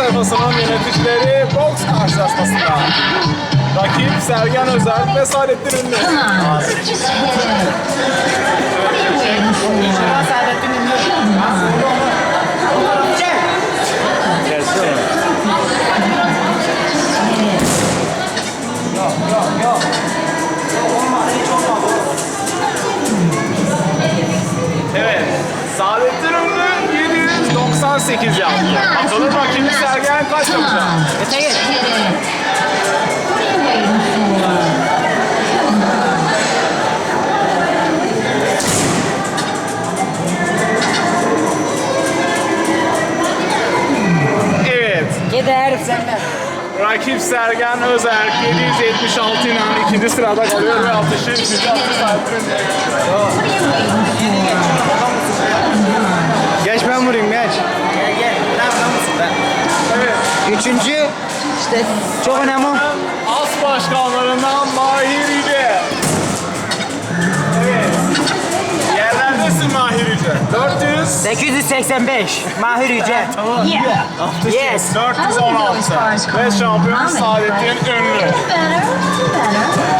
sayfasının yöneticileri boks karşılaşmasında. Rakip Sergen Özel ve Saadettin Ünlü. Evet. Saadettin Ünlü 798 yaptı. Bakalım rakibi Sergen kaç yapacak? Öte geç. Evet. Gide herif senden. Rakip Sergen Özerk 776 ile ikinci sırada kalıyor ve atışı üçüncü atış Saadettin Üçüncü işte çok önemli. As başkanlarından Mahir Yüce. Evet. Yerlerdesin Mahir Yüce. 400, 885. Mahir Yüce. Yeah. Yes. 416. Ve şampiyon Saadettin Ünlü. Better. Better. Dördüncü